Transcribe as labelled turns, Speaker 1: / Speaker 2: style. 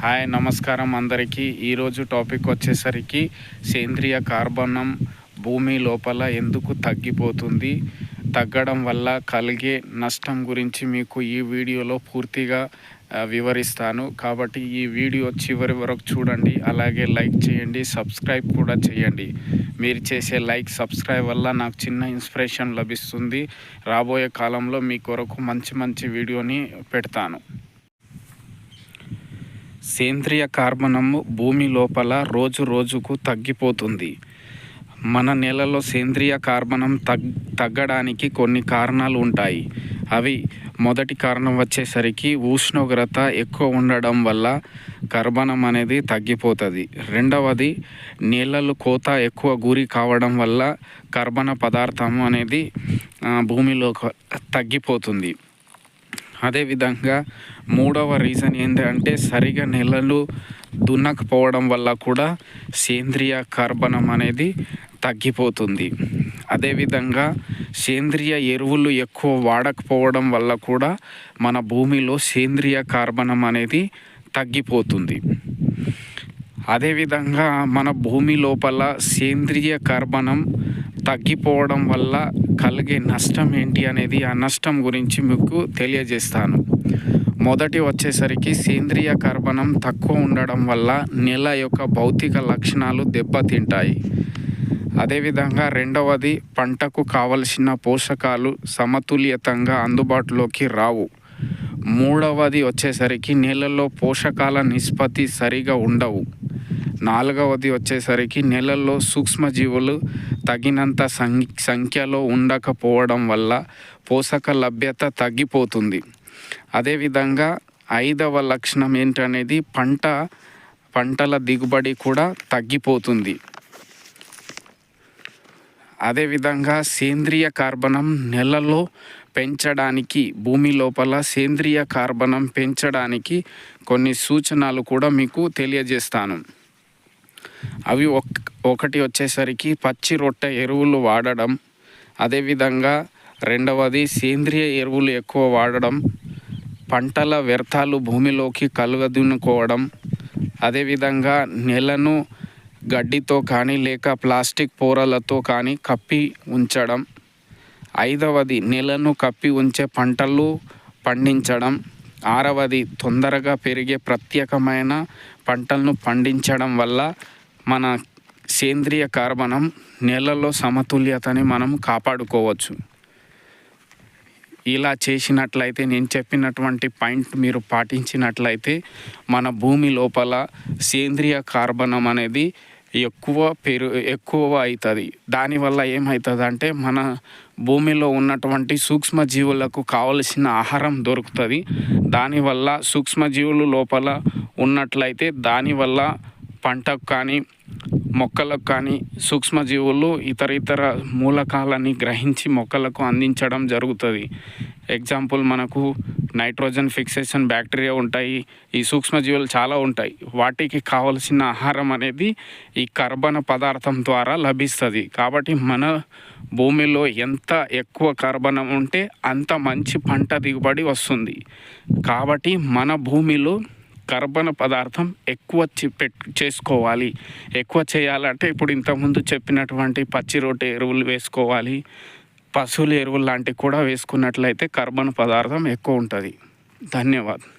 Speaker 1: Hi నమస్కారం అందరికీ. ఈరోజు టాపిక్ వచ్చేసరికి సేంద్రియ కార్బనం భూమి లోపల ఎందుకు తగ్గిపోతుంది? తగ్గడం వల్ల కలిగే నష్టం గురించి మీకు ఈ వీడియోలో పూర్తిగా వివరిస్తాను. కాబట్టి ఈ వీడియో చివరి వరకు చూడండి. అలాగే లైక్ చేయండి సబ్స్క్రైబ్ కూడా చేయండి. మీరు చేసే లైక్ సబ్స్క్రైబ్ వల్ల నాకు చిన్న ఇన్స్పిరేషన్ లభిస్తుంది. రాబోయే కాలంలో మీ కొరకు మంచి మంచి వీడియోని పెడతాను. సేంద్రియ కార్బనము భూమి లోపల రోజు రోజుకు తగ్గిపోతుంది. మన నేలలో సేంద్రియ కార్బనం తగ్ తగ్గడానికి కొన్ని కారణాలు ఉంటాయి. అవి మొదటి కారణం వచ్చేసరికి ఉష్ణోగ్రత ఎక్కువ ఉండడం వల్ల కర్బనం అనేది తగ్గిపోతుంది. రెండవది నీళ్ళలు కోత ఎక్కువ గురి కావడం వల్ల కర్బన పదార్థం అనేది భూమిలో తగ్గిపోతుంది. అదేవిధంగా మూడవ రీజన్ ఏంటంటే సరిగా నెలలు దున్నకపోవడం వల్ల కూడా సేంద్రియ కార్బనం అనేది తగ్గిపోతుంది. అదేవిధంగా సేంద్రియ ఎరువులు ఎక్కువ వాడకపోవడం వల్ల కూడా మన భూమిలో సేంద్రియ కార్బనం అనేది తగ్గిపోతుంది. అదేవిధంగా మన భూమి లోపల సేంద్రియ కార్బనం తగ్గిపోవడం వల్ల కలిగే నష్టం ఏంటి అనేది ఆ నష్టం గురించి మీకు తెలియజేస్తాను. మొదటి వచ్చేసరికి సేంద్రియ కర్బనం తక్కువ ఉండడం వల్ల నేల యొక్క భౌతిక లక్షణాలు దెబ్బతింటాయి. అదేవిధంగా రెండవది పంటకు కావలసిన పోషకాలు సమతుల్యతంగా అందుబాటులోకి రావు. మూడవది వచ్చేసరికి నేలలో పోషకాల నిష్పత్తి సరిగా ఉండవు. నాలుగవది వచ్చేసరికి నెలల్లో సూక్ష్మజీవులు తగినంత సం- సంఖ్యలో ఉండకపోవడం వల్ల పోషక లభ్యత తగ్గిపోతుంది. అదేవిధంగా ఐదవ లక్షణం ఏంటనేది పంట పంటల దిగుబడి కూడా తగ్గిపోతుంది. అదేవిధంగా సేంద్రియ కార్బనం నెలలో పెంచడానికి భూమి లోపల సేంద్రియ కార్బనం పెంచడానికి కొన్ని సూచనలు కూడా మీకు తెలియజేస్తాను. అవి ఒక్ ఒకటి వచ్చేసరికి పచ్చి రొట్టె ఎరువులు వాడడం అదేవిధంగా రెండవది సేంద్రియ ఎరువులు ఎక్కువ వాడడం పంటల వ్యర్థాలు భూమిలోకి కలుగదునుకోవడం అదేవిధంగా నెలను గడ్డితో కానీ లేక ప్లాస్టిక్ పొరలతో కానీ కప్పి ఉంచడం ఐదవది నెలను కప్పి ఉంచే పంటలు పండించడం ఆరవది తొందరగా పెరిగే ప్రత్యేకమైన పంటలను పండించడం వల్ల మన సేంద్రియ కార్బనం నేలల్లో సమతుల్యతని మనం కాపాడుకోవచ్చు. ఇలా చేసినట్లయితే నేను చెప్పినటువంటి పాయింట్ మీరు పాటించినట్లయితే మన భూమి లోపల సేంద్రియ కార్బనం అనేది ఎక్కువ పెరు ఎక్కువ అవుతుంది. దానివల్ల ఏమవుతుంది అంటే మన భూమిలో ఉన్నటువంటి సూక్ష్మజీవులకు కావలసిన ఆహారం దొరుకుతుంది. దానివల్ల సూక్ష్మజీవులు లోపల ఉన్నట్లయితే దానివల్ల పంటకు కానీ మొక్కలకు కానీ సూక్ష్మజీవులు ఇతర ఇతర మూలకాలని గ్రహించి మొక్కలకు అందించడం జరుగుతుంది. ఎగ్జాంపుల్ మనకు నైట్రోజన్ ఫిక్సేషన్ బ్యాక్టీరియా ఉంటాయి. ఈ సూక్ష్మజీవులు చాలా ఉంటాయి. వాటికి కావలసిన ఆహారం అనేది ఈ కర్బన పదార్థం ద్వారా లభిస్తుంది. కాబట్టి మన భూమిలో ఎంత ఎక్కువ కర్బనం ఉంటే అంత మంచి పంట దిగుబడి వస్తుంది. కాబట్టి మన భూమిలో కర్బన పదార్థం ఎక్కువ చి- చేసుకోవాలి. ఎక్కువ చేయాలంటే ఇప్పుడు ఇంతకుముందు చెప్పినటువంటి పచ్చి రొట్టె ఎరువులు వేసుకోవాలి. పశువుల ఎరువులు లాంటివి కూడా వేసుకున్నట్లయితే కర్బన పదార్థం ఎక్కువ ఉంటుంది. ధన్యవాదాలు